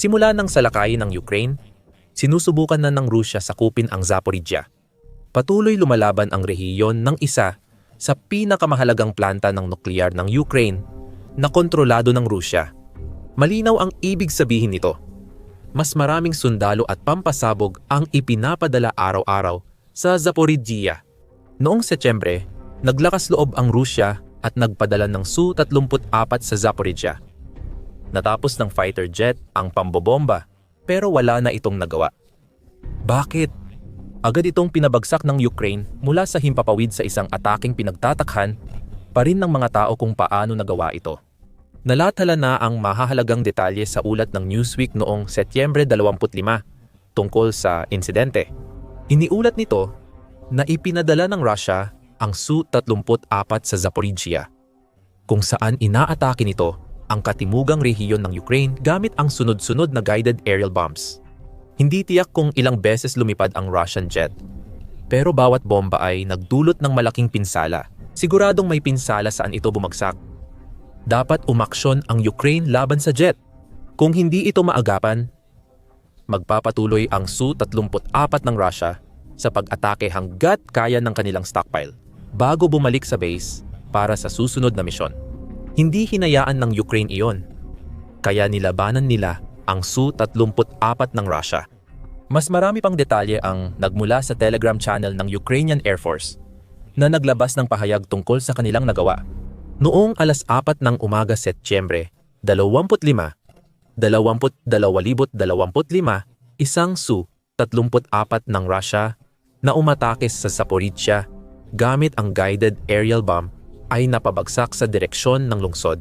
Simula ng salakayin ng Ukraine, sinusubukan na ng Rusya sakupin ang Zaporizhia. Patuloy lumalaban ang rehiyon ng isa sa pinakamahalagang planta ng nuklear ng Ukraine na kontrolado ng Rusya. Malinaw ang ibig sabihin nito. Mas maraming sundalo at pampasabog ang ipinapadala araw-araw sa Zaporizhia. Noong Setyembre, naglakas loob ang Rusya at nagpadala ng Su-34 sa Zaporizhia. Natapos ng fighter jet ang pambobomba pero wala na itong nagawa. Bakit? Agad itong pinabagsak ng Ukraine mula sa himpapawid sa isang ataking pinagtatakhan pa rin ng mga tao kung paano nagawa ito. Nalathala na ang mahahalagang detalye sa ulat ng Newsweek noong Setyembre 25 tungkol sa insidente. Iniulat nito na ipinadala ng Russia ang Su-34 sa Zaporizhia, kung saan inaatake nito ang katimugang rehiyon ng Ukraine gamit ang sunod-sunod na guided aerial bombs. Hindi tiyak kung ilang beses lumipad ang Russian jet, pero bawat bomba ay nagdulot ng malaking pinsala. Siguradong may pinsala saan ito bumagsak. Dapat umaksyon ang Ukraine laban sa jet. Kung hindi ito maagapan, magpapatuloy ang Su-34 ng Russia sa pag-atake hanggat kaya ng kanilang stockpile bago bumalik sa base para sa susunod na misyon. Hindi hinayaan ng Ukraine iyon, kaya nilabanan nila ang Su-34 ng Russia. Mas marami pang detalye ang nagmula sa Telegram channel ng Ukrainian Air Force na naglabas ng pahayag tungkol sa kanilang nagawa. Noong alas 4 ng umaga Setyembre 25, 2025, isang Su-34 ng Russia na umatake sa Zaporizhia gamit ang guided aerial bomb ay napabagsak sa direksyon ng lungsod.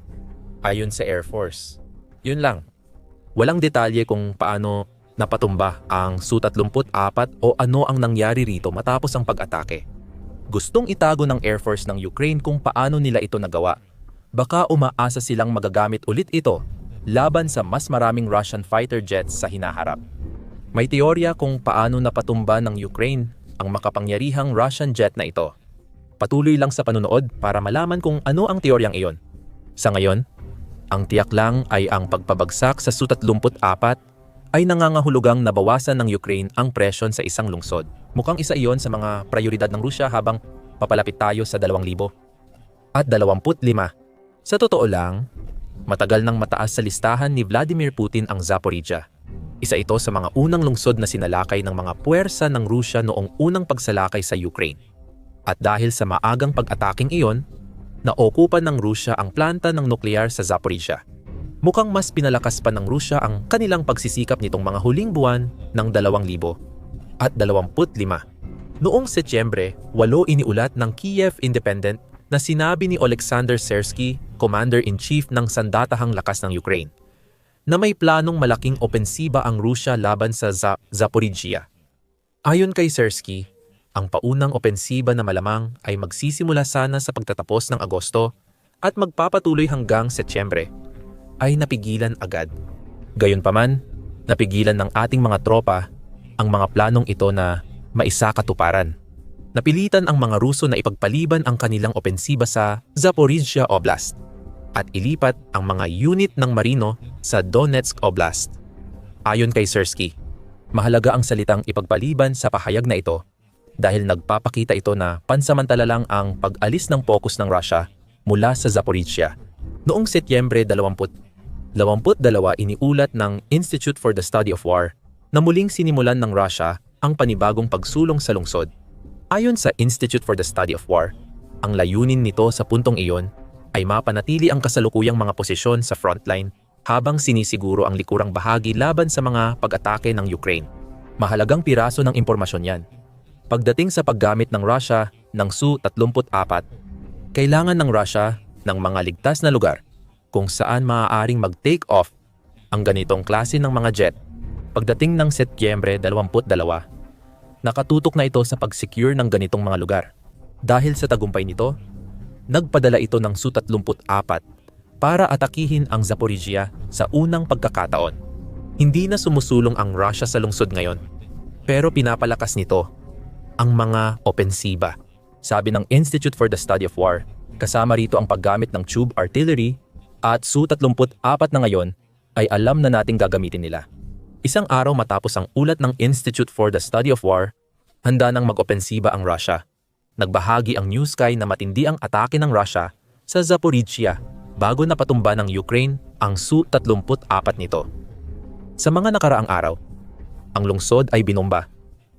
Ayon sa Air Force. Yun lang. Walang detalye kung paano napatumba ang Su-34 o ano ang nangyari rito matapos ang pag-atake. Gustong itago ng Air Force ng Ukraine kung paano nila ito nagawa. Baka umaasa silang magagamit ulit ito laban sa mas maraming Russian fighter jets sa hinaharap. May teorya kung paano napatumba ng Ukraine ang makapangyarihang Russian jet na ito. Patuloy lang sa panunood para malaman kung ano ang teoryang iyon. Sa ngayon, ang tiyak lang ay ang pagpabagsak sa Su-34 ay nangangahulugang nabawasan ng Ukraine ang presyon sa isang lungsod. Mukhang isa iyon sa mga prioridad ng Rusya habang papalapit tayo sa 2,000 at 25. Sa totoo lang, matagal nang mataas sa listahan ni Vladimir Putin ang Zaporizhia. Isa ito sa mga unang lungsod na sinalakay ng mga puwersa ng Rusya noong unang pagsalakay sa Ukraine. At dahil sa maagang pag-ataking iyon, naokupan ng Rusya ang planta ng nuklear sa Zaporizhia. Mukhang mas pinalakas pa ng Rusya ang kanilang pagsisikap nitong mga huling buwan ng 2,000 at 25. Noong Setyembre, walo iniulat ng Kiev Independent na sinabi ni Alexander Sersky, Commander-in-Chief ng Sandatahang Lakas ng Ukraine, na may planong malaking opensiba ang Rusya laban sa Za- Zaporizhia. Ayon kay Sersky, ang paunang opensiba na malamang ay magsisimula sana sa pagtatapos ng Agosto at magpapatuloy hanggang Setyembre ay napigilan agad. Gayunpaman, napigilan ng ating mga tropa ang mga planong ito na maisakatuparan. Napilitan ang mga Ruso na ipagpaliban ang kanilang opensiba sa Zaporizhia Oblast at ilipat ang mga unit ng Marino sa Donetsk Oblast. Ayon kay Sersky, mahalaga ang salitang ipagpaliban sa pahayag na ito dahil nagpapakita ito na pansamantala lang ang pag-alis ng focus ng Russia mula sa Zaporizhia. Noong Setyembre 20, 22 iniulat ng Institute for the Study of War na muling sinimulan ng Russia ang panibagong pagsulong sa lungsod. Ayon sa Institute for the Study of War, ang layunin nito sa puntong iyon ay mapanatili ang kasalukuyang mga posisyon sa frontline habang sinisiguro ang likurang bahagi laban sa mga pag-atake ng Ukraine. Mahalagang piraso ng impormasyon yan. Pagdating sa paggamit ng Russia ng Su-34, kailangan ng Russia ng mga ligtas na lugar kung saan maaaring mag-take off ang ganitong klase ng mga jet. Pagdating ng Setyembre 22, nakatutok na ito sa pag-secure ng ganitong mga lugar. Dahil sa tagumpay nito, nagpadala ito ng Su-34 para atakihin ang Zaporizhia sa unang pagkakataon. Hindi na sumusulong ang Russia sa lungsod ngayon, pero pinapalakas nito ang mga opensiba. Sabi ng Institute for the Study of War, kasama rito ang paggamit ng tube artillery at Su-34 na ngayon ay alam na nating gagamitin nila. Isang araw matapos ang ulat ng Institute for the Study of War, handa nang mag-opensiba ang Russia. Nagbahagi ang New Sky na matindi ang atake ng Russia sa Zaporizhia bago napatumba ng Ukraine ang Su-34 nito. Sa mga nakaraang araw, ang lungsod ay binomba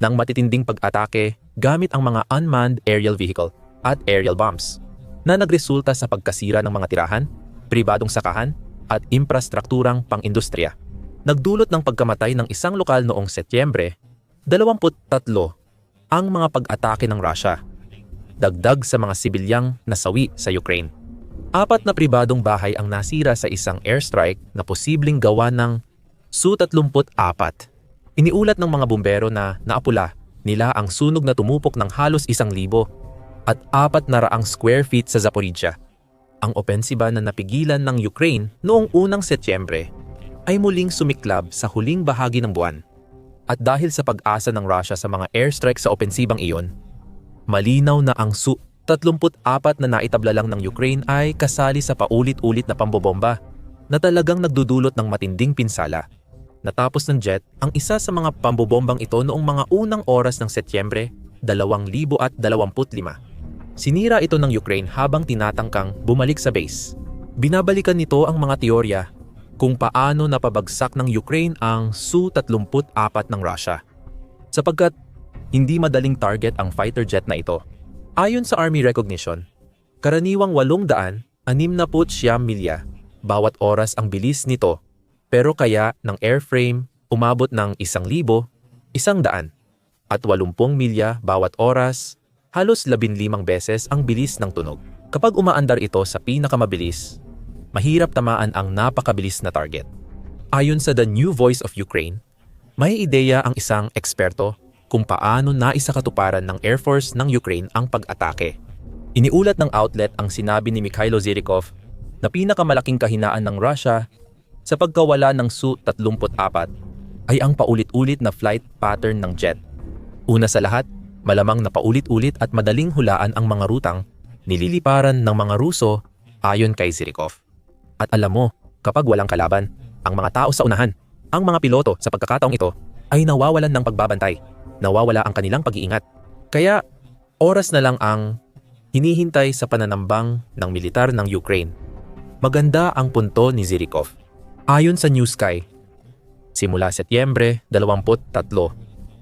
ng matitinding pag-atake gamit ang mga unmanned aerial vehicle at aerial bombs na nagresulta sa pagkasira ng mga tirahan, pribadong sakahan at infrastrukturang pang-industriya. Nagdulot ng pagkamatay ng isang lokal noong Setyembre, 23 ang mga pag-atake ng Russia. Dagdag sa mga sibilyang nasawi sa Ukraine. Apat na pribadong bahay ang nasira sa isang airstrike na posibleng gawa ng Su-34. Iniulat ng mga bumbero na naapula nila ang sunog na tumupok ng halos isang libo at apat na raang square feet sa Zaporizhia. Ang opensiba na napigilan ng Ukraine noong unang Setyembre ay muling sumiklab sa huling bahagi ng buwan. At dahil sa pag-asa ng Russia sa mga airstrike sa opensibang iyon, malinaw na ang Su-34 na naitabla lang ng Ukraine ay kasali sa paulit-ulit na pambobomba na talagang nagdudulot ng matinding pinsala. Natapos ng jet ang isa sa mga pambobombang ito noong mga unang oras ng Setyembre 2025. Sinira ito ng Ukraine habang tinatangkang bumalik sa base. Binabalikan nito ang mga teorya kung paano napabagsak ng Ukraine ang Su-34 ng Russia. Sapagkat hindi madaling target ang fighter jet na ito. Ayon sa Army recognition, karaniwang 800 69 milya bawat oras ang bilis nito pero kaya ng airframe umabot ng 1,000, 100 at 80 milya bawat oras halos 15 beses ang bilis ng tunog. Kapag umaandar ito sa pinakamabilis, mahirap tamaan ang napakabilis na target. Ayon sa The New Voice of Ukraine, may ideya ang isang eksperto kung paano naisakatuparan ng Air Force ng Ukraine ang pag-atake. Iniulat ng outlet ang sinabi ni Mikhailo Zirikov na pinakamalaking kahinaan ng Russia sa pagkawala ng Su-34 ay ang paulit-ulit na flight pattern ng jet. Una sa lahat, Malamang na paulit-ulit at madaling hulaan ang mga rutang nililiparan ng mga Ruso ayon kay Zirikov. At alam mo, kapag walang kalaban, ang mga tao sa unahan, ang mga piloto sa pagkakataong ito ay nawawalan ng pagbabantay, nawawala ang kanilang pag-iingat. Kaya oras na lang ang hinihintay sa pananambang ng militar ng Ukraine. Maganda ang punto ni Zirikov. Ayon sa New Sky, simula Setyembre 23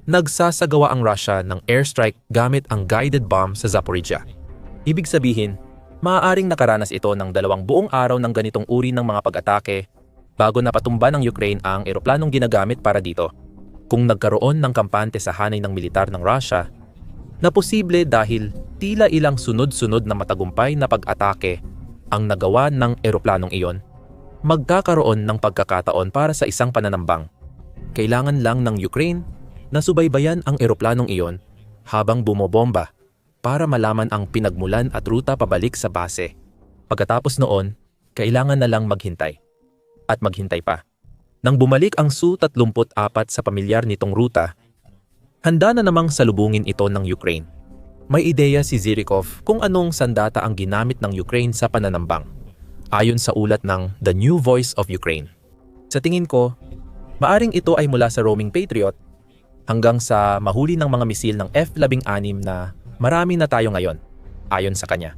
nagsasagawa ang Russia ng airstrike gamit ang guided bomb sa Zaporizhia. Ibig sabihin, maaaring nakaranas ito ng dalawang buong araw ng ganitong uri ng mga pag-atake bago napatumba ng Ukraine ang eroplanong ginagamit para dito. Kung nagkaroon ng kampante sa hanay ng militar ng Russia, na posible dahil tila ilang sunod-sunod na matagumpay na pag-atake ang nagawa ng eroplanong iyon, magkakaroon ng pagkakataon para sa isang pananambang. Kailangan lang ng Ukraine Nasubaybayan ang eroplanong iyon habang bumobomba para malaman ang pinagmulan at ruta pabalik sa base. Pagkatapos noon, kailangan na lang maghintay. At maghintay pa. Nang bumalik ang Su-34 sa pamilyar nitong ruta, handa na namang salubungin ito ng Ukraine. May ideya si Zirikov kung anong sandata ang ginamit ng Ukraine sa pananambang, ayon sa ulat ng The New Voice of Ukraine. Sa tingin ko, maaring ito ay mula sa roaming Patriot hanggang sa mahuli ng mga misil ng F-16 na marami na tayo ngayon, ayon sa kanya.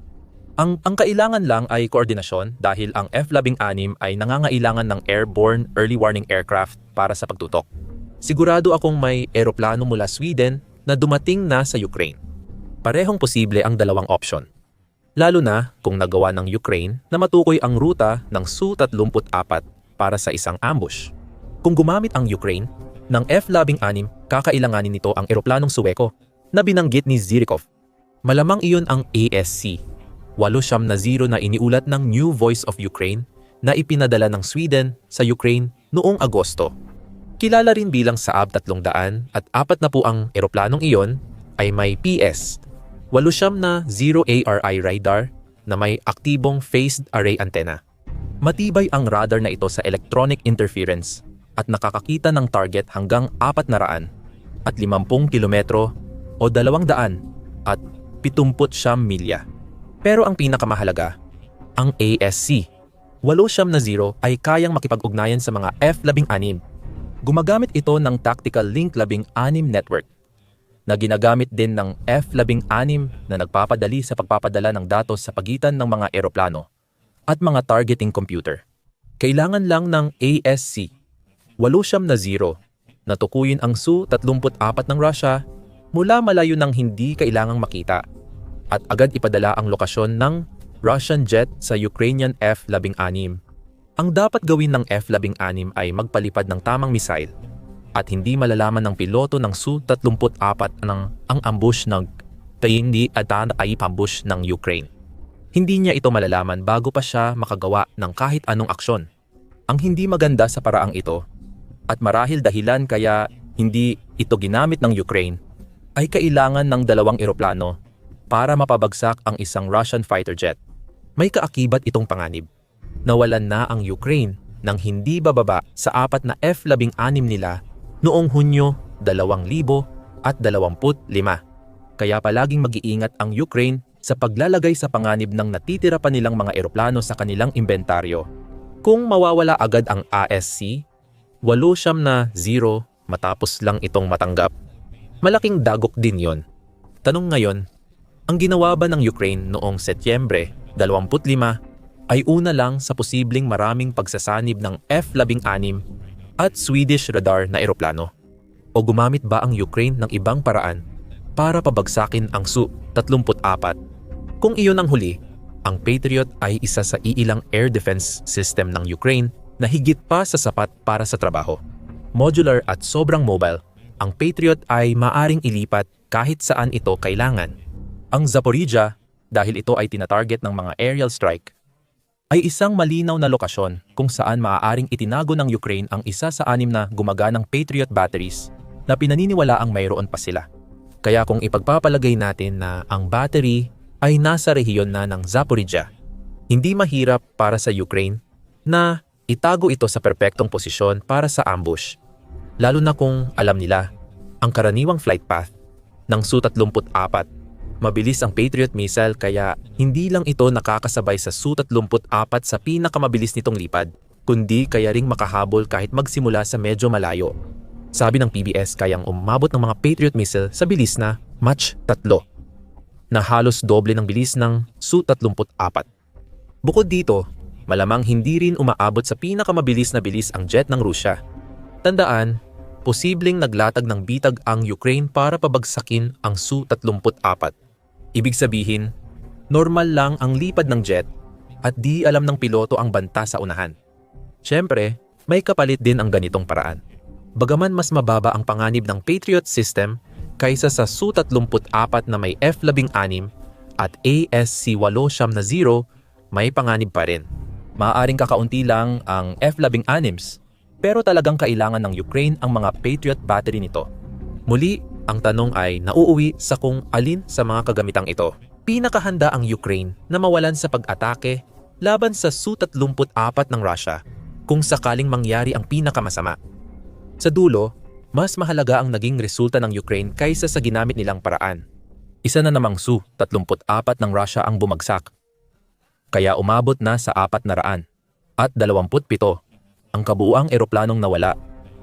Ang, ang kailangan lang ay koordinasyon dahil ang F-16 ay nangangailangan ng airborne early warning aircraft para sa pagtutok. Sigurado akong may eroplano mula Sweden na dumating na sa Ukraine. Parehong posible ang dalawang option. Lalo na kung nagawa ng Ukraine na matukoy ang ruta ng Su-34 para sa isang ambush. Kung gumamit ang Ukraine ng F-16, kakailanganin nito ang eroplanong Suweko na binanggit ni Zirikov. Malamang iyon ang ASC, walo siyam na zero na iniulat ng New Voice of Ukraine na ipinadala ng Sweden sa Ukraine noong Agosto. Kilala rin bilang Saab 300 at apat na po ang eroplanong iyon ay may PS, walo siyam na zero ARI radar na may aktibong phased array antenna. Matibay ang radar na ito sa electronic interference at nakakakita ng target hanggang 400 at 50 kilometro o 200 at 70 milya. Pero ang pinakamahalaga, ang ASC walo siyam na zero ay kayang makipag-ugnayan sa mga F-16. Gumagamit ito ng Tactical Link 16 network na ginagamit din ng F-16 na nagpapadali sa pagpapadala ng datos sa pagitan ng mga eroplano at mga targeting computer. Kailangan lang ng ASC, walo siyam na zero, na tukuyin ang Su-34 ng Russia mula malayo ng hindi kailangang makita at agad ipadala ang lokasyon ng Russian jet sa Ukrainian F-16. Ang dapat gawin ng F-16 ay magpalipad ng tamang missile at hindi malalaman ng piloto ng Su-34 ng ang ambush ng hindi at ay pambush ng Ukraine. Hindi niya ito malalaman bago pa siya makagawa ng kahit anong aksyon. Ang hindi maganda sa paraang ito at marahil dahilan kaya hindi ito ginamit ng Ukraine ay kailangan ng dalawang eroplano para mapabagsak ang isang Russian fighter jet. May kaakibat itong panganib. Nawalan na ang Ukraine ng hindi bababa sa apat na F-16 nila noong Hunyo 2025. Kaya palaging mag-iingat ang Ukraine sa paglalagay sa panganib ng natitira pa nilang mga eroplano sa kanilang inventaryo. Kung mawawala agad ang ASC, walo siyam na zero matapos lang itong matanggap. Malaking dagok din yon. Tanong ngayon, ang ginawa ba ng Ukraine noong Setyembre 25 ay una lang sa posibleng maraming pagsasanib ng F-16 at Swedish radar na eroplano? O gumamit ba ang Ukraine ng ibang paraan para pabagsakin ang Su-34? Kung iyon ang huli, ang Patriot ay isa sa iilang air defense system ng Ukraine na higit pa sa sapat para sa trabaho. Modular at sobrang mobile, ang Patriot ay maaring ilipat kahit saan ito kailangan. Ang Zaporizhia, dahil ito ay tinatarget ng mga aerial strike, ay isang malinaw na lokasyon kung saan maaaring itinago ng Ukraine ang isa sa anim na gumaganang Patriot batteries na pinaniniwala ang mayroon pa sila. Kaya kung ipagpapalagay natin na ang battery ay nasa rehiyon na ng Zaporizhia, hindi mahirap para sa Ukraine na itago ito sa perpektong posisyon para sa ambush lalo na kung alam nila ang karaniwang flight path ng Su-34. Mabilis ang Patriot missile kaya hindi lang ito nakakasabay sa Su-34 sa pinakamabilis nitong lipad, kundi kaya ring makahabol kahit magsimula sa medyo malayo. Sabi ng PBS kayang umabot ng mga Patriot missile sa bilis na Mach 3 na halos doble ng bilis ng Su-34. Bukod dito, malamang hindi rin umaabot sa pinakamabilis na bilis ang jet ng Rusya. Tandaan, posibleng naglatag ng bitag ang Ukraine para pabagsakin ang Su-34. Ibig sabihin, normal lang ang lipad ng jet at di alam ng piloto ang banta sa unahan. Siyempre, may kapalit din ang ganitong paraan. Bagaman mas mababa ang panganib ng Patriot system kaysa sa Su-34 na may F-16 at ASC-8 na 0, may panganib pa rin. Maaaring kakaunti lang ang F-16 pero talagang kailangan ng Ukraine ang mga Patriot battery nito. Muli, ang tanong ay nauuwi sa kung alin sa mga kagamitang ito. Pinakahanda ang Ukraine na mawalan sa pag-atake laban sa Su-34 ng Russia kung sakaling mangyari ang pinakamasama. Sa dulo, mas mahalaga ang naging resulta ng Ukraine kaysa sa ginamit nilang paraan. Isa na namang Su-34 ng Russia ang bumagsak. Kaya umabot na sa 400 at 27 ang kabuuang eroplanong nawala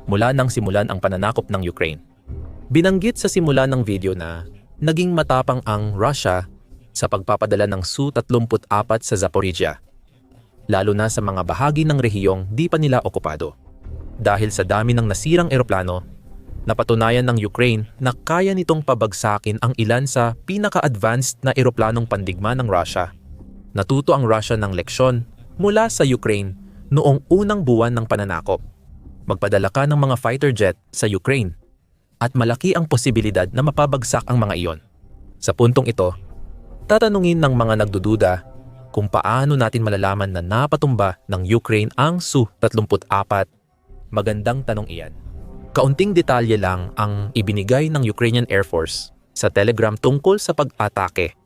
mula nang simulan ang pananakop ng Ukraine. Binanggit sa simula ng video na naging matapang ang Russia sa pagpapadala ng Su-34 sa Zaporizhia, lalo na sa mga bahagi ng rehiyong di pa nila okupado. Dahil sa dami ng nasirang eroplano, napatunayan ng Ukraine na kaya nitong pabagsakin ang ilan sa pinaka-advanced na eroplanong pandigma ng Russia. Natuto ang Russia ng leksyon mula sa Ukraine noong unang buwan ng pananakop. Magpadala ka ng mga fighter jet sa Ukraine at malaki ang posibilidad na mapabagsak ang mga iyon. Sa puntong ito, tatanungin ng mga nagdududa kung paano natin malalaman na napatumba ng Ukraine ang Su-34. Magandang tanong iyan. Kaunting detalye lang ang ibinigay ng Ukrainian Air Force sa telegram tungkol sa pag-atake.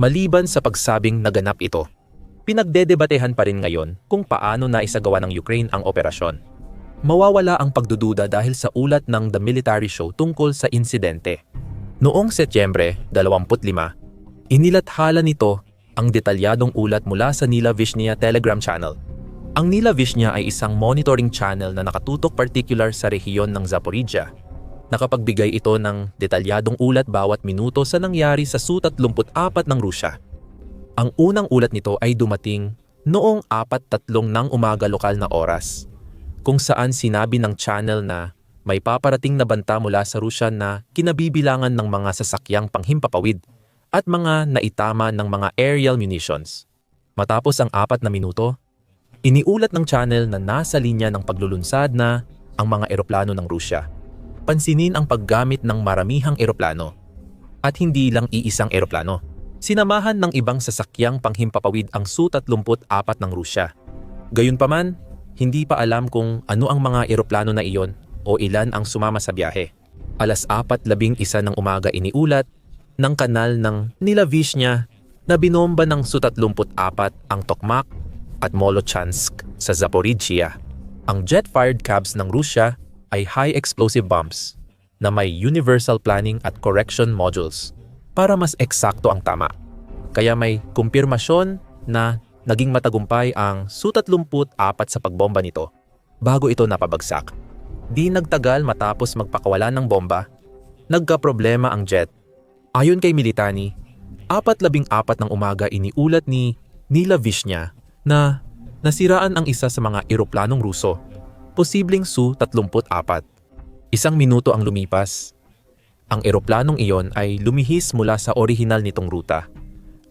Maliban sa pagsabing naganap ito pinagdedebatehan pa rin ngayon kung paano na isagawa ng Ukraine ang operasyon. Mawawala ang pagdududa dahil sa ulat ng The Military Show tungkol sa insidente. Noong Setyembre 25, inilathala nito ang detalyadong ulat mula sa Nila Vishnia Telegram channel Ang Nila Vishnya ay isang monitoring channel na nakatutok particular sa rehiyon ng Zaporizhia. Nakapagbigay ito ng detalyadong ulat bawat minuto sa nangyari sa Su-34 ng Rusya. Ang unang ulat nito ay dumating noong 4.3 ng umaga lokal na oras, kung saan sinabi ng channel na may paparating na banta mula sa Rusya na kinabibilangan ng mga sasakyang panghimpapawid at mga naitama ng mga aerial munitions. Matapos ang apat na minuto, iniulat ng channel na nasa linya ng paglulunsad na ang mga eroplano ng Rusya. Pansinin ang paggamit ng maramihang eroplano at hindi lang iisang eroplano. Sinamahan ng ibang sasakyang panghimpapawid ang Su-34 ng Rusya. Gayunpaman, hindi pa alam kung ano ang mga eroplano na iyon o ilan ang sumama sa biyahe. Alas 4.11 ng umaga iniulat ng kanal ng Nilavishnya na binomba ng Su-34 ang Tokmak at Molochansk sa Zaporizhia. Ang jet-fired cabs ng Rusya ay high explosive bombs na may universal planning at correction modules para mas eksakto ang tama. Kaya may kumpirmasyon na naging matagumpay ang Su-34 sa pagbomba nito bago ito napabagsak. Di nagtagal matapos magpakawalan ng bomba, nagka-problema ang jet. Ayon kay Militani, 4.14 ng umaga iniulat ni Nila Vishnya na nasiraan ang isa sa mga eroplanong Ruso, posibleng Su-34. Isang minuto ang lumipas. Ang eroplanong iyon ay lumihis mula sa orihinal nitong ruta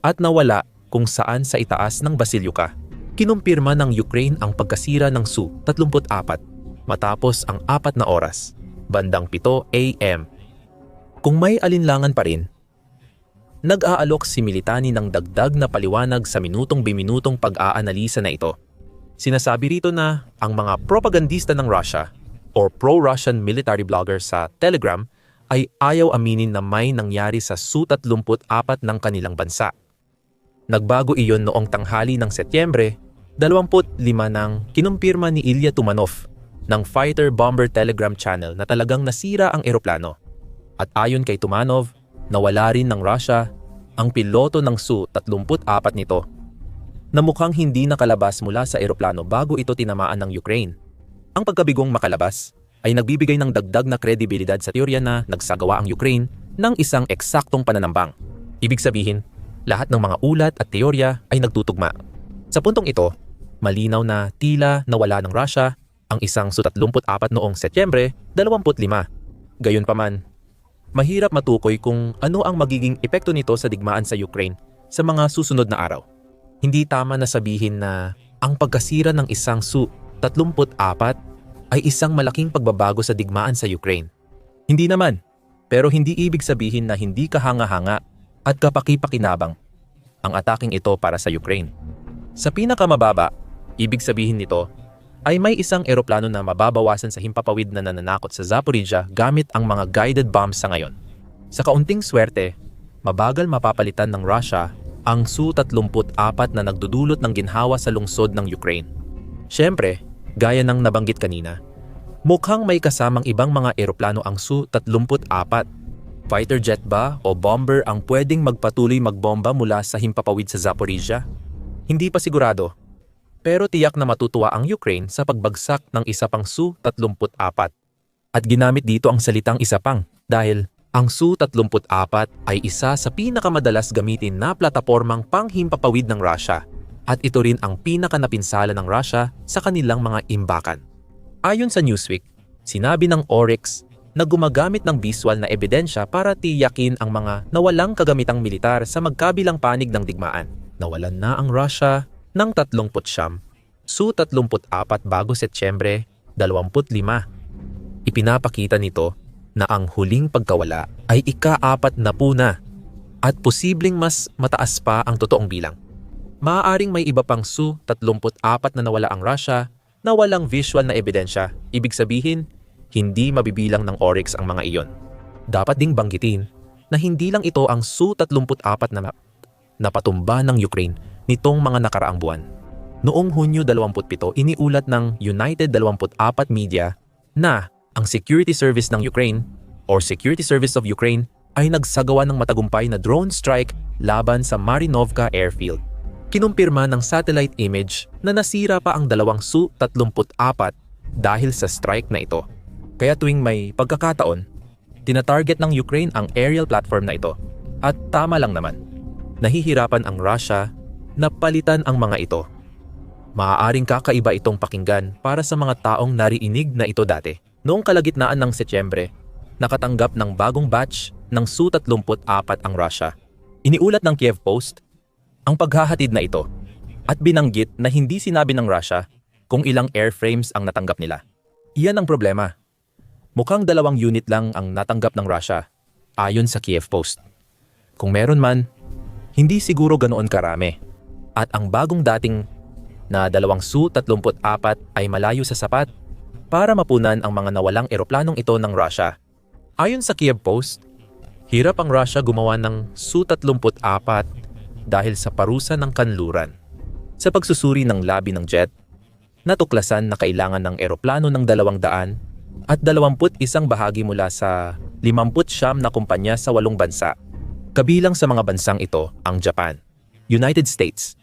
at nawala kung saan sa itaas ng Basilyuka. Kinumpirma ng Ukraine ang pagkasira ng Su-34 matapos ang apat na oras, bandang 7 a.m. Kung may alinlangan pa rin, nag-aalok si Militani ng dagdag na paliwanag sa minutong biminutong pag-aanalisa na ito. Sinasabi rito na ang mga propagandista ng Russia or pro-Russian military blogger sa Telegram ay ayaw aminin na may nangyari sa Su-34 ng kanilang bansa. Nagbago iyon noong tanghali ng Setyembre, 25 nang kinumpirma ni Ilya Tumanov ng Fighter Bomber Telegram channel na talagang nasira ang eroplano. At ayon kay Tumanov, nawala rin ng Russia ang piloto ng Su-34 nito na mukhang hindi nakalabas mula sa eroplano bago ito tinamaan ng Ukraine. Ang pagkabigong makalabas ay nagbibigay ng dagdag na kredibilidad sa teorya na nagsagawa ang Ukraine ng isang eksaktong pananambang. Ibig sabihin, lahat ng mga ulat at teorya ay nagtutugma. Sa puntong ito, malinaw na tila nawala ng Russia ang isang Su-34 noong Setyembre 25. Gayunpaman, mahirap matukoy kung ano ang magiging epekto nito sa digmaan sa Ukraine sa mga susunod na araw. Hindi tama na sabihin na ang pagkasira ng isang Su-34 ay isang malaking pagbabago sa digmaan sa Ukraine. Hindi naman, pero hindi ibig sabihin na hindi kahanga-hanga at kapaki-pakinabang ang ataking ito para sa Ukraine. Sa pinakamababa, ibig sabihin nito ay may isang eroplano na mababawasan sa himpapawid na nananakot sa Zaporizhia gamit ang mga guided bombs sa ngayon. Sa kaunting swerte, mabagal mapapalitan ng Russia ang Su-34 na nagdudulot ng ginhawa sa lungsod ng Ukraine. Siyempre, Gaya ng nabanggit kanina, mukhang may kasamang ibang mga eroplano ang Su-34. Fighter jet ba o bomber ang pwedeng magpatuloy magbomba mula sa himpapawid sa Zaporizhia? Hindi pa sigurado. Pero tiyak na matutuwa ang Ukraine sa pagbagsak ng isa pang Su-34. At ginamit dito ang salitang isa pang dahil ang Su-34 ay isa sa pinakamadalas gamitin na platapormang panghimpapawid ng Russia at ito rin ang pinakanapinsala ng Russia sa kanilang mga imbakan. Ayon sa Newsweek, sinabi ng Oryx na gumagamit ng visual na ebidensya para tiyakin ang mga nawalang kagamitang militar sa magkabilang panig ng digmaan. Nawalan na ang Russia ng 30 siyam, Su-34 bago Setyembre 25. Ipinapakita nito na ang huling pagkawala ay ika-apat na puna at posibleng mas mataas pa ang totoong bilang maaaring may iba pang Su-34 na nawala ang Russia na walang visual na ebidensya. Ibig sabihin, hindi mabibilang ng Oryx ang mga iyon. Dapat ding banggitin na hindi lang ito ang Su-34 na napatumba ng Ukraine nitong mga nakaraang buwan. Noong Hunyo 27, iniulat ng United 24 Media na ang Security Service ng Ukraine or Security Service of Ukraine ay nagsagawa ng matagumpay na drone strike laban sa Marinovka Airfield kinumpirma ng satellite image na nasira pa ang dalawang Su-34 dahil sa strike na ito. Kaya tuwing may pagkakataon, tinatarget ng Ukraine ang aerial platform na ito. At tama lang naman, nahihirapan ang Russia na palitan ang mga ito. Maaaring kakaiba itong pakinggan para sa mga taong nariinig na ito dati. Noong kalagitnaan ng Setyembre, nakatanggap ng bagong batch ng Su-34 ang Russia. Iniulat ng Kiev Post ang paghahatid na ito at binanggit na hindi sinabi ng Russia kung ilang airframes ang natanggap nila. Iyan ang problema. Mukhang dalawang unit lang ang natanggap ng Russia, ayon sa Kiev Post. Kung meron man, hindi siguro ganoon karami. At ang bagong dating na dalawang Su-34 ay malayo sa sapat para mapunan ang mga nawalang eroplanong ito ng Russia. Ayon sa Kiev Post, hirap ang Russia gumawa ng Su-34 dahil sa parusa ng kanluran. Sa pagsusuri ng labi ng jet, natuklasan na kailangan ng eroplano ng 200 at 21 bahagi mula sa 50 na kumpanya sa walong bansa. Kabilang sa mga bansang ito ang Japan, United States,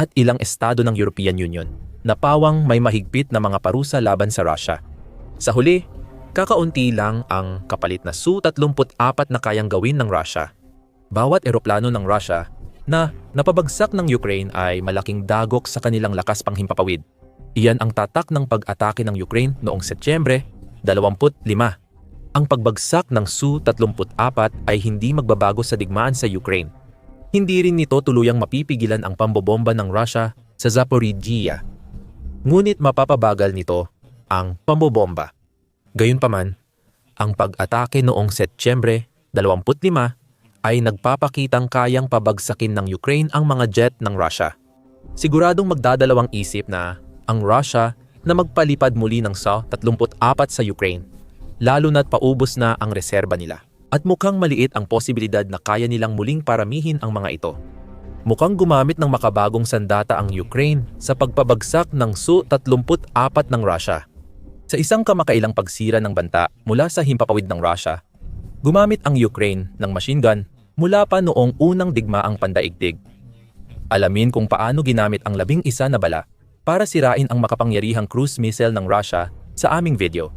at ilang estado ng European Union na pawang may mahigpit na mga parusa laban sa Russia. Sa huli, kakaunti lang ang kapalit na Su-34 na kayang gawin ng Russia. Bawat eroplano ng Russia na napabagsak ng Ukraine ay malaking dagok sa kanilang lakas panghimpapawid. Iyan ang tatak ng pag-atake ng Ukraine noong Setyembre 25. Ang pagbagsak ng Su-34 ay hindi magbabago sa digmaan sa Ukraine. Hindi rin nito tuluyang mapipigilan ang pambobomba ng Russia sa Zaporizhia. Ngunit mapapabagal nito ang pambobomba. Gayunpaman, ang pag-atake noong Setyembre 25 ay nagpapakitang kayang pabagsakin ng Ukraine ang mga jet ng Russia. Siguradong magdadalawang isip na ang Russia na magpalipad muli ng Sa-34 sa Ukraine, lalo na't paubos na ang reserba nila. At mukhang maliit ang posibilidad na kaya nilang muling paramihin ang mga ito. Mukhang gumamit ng makabagong sandata ang Ukraine sa pagpabagsak ng Su-34 ng Russia. Sa isang kamakailang pagsira ng banta mula sa himpapawid ng Russia, gumamit ang Ukraine ng machine gun mula pa noong unang digmaang pandaigdig. Alamin kung paano ginamit ang labing isa na bala para sirain ang makapangyarihang cruise missile ng Russia sa aming video.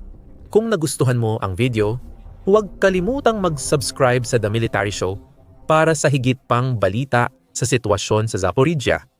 Kung nagustuhan mo ang video, huwag kalimutang mag-subscribe sa The Military Show para sa higit pang balita sa sitwasyon sa Zaporizhia.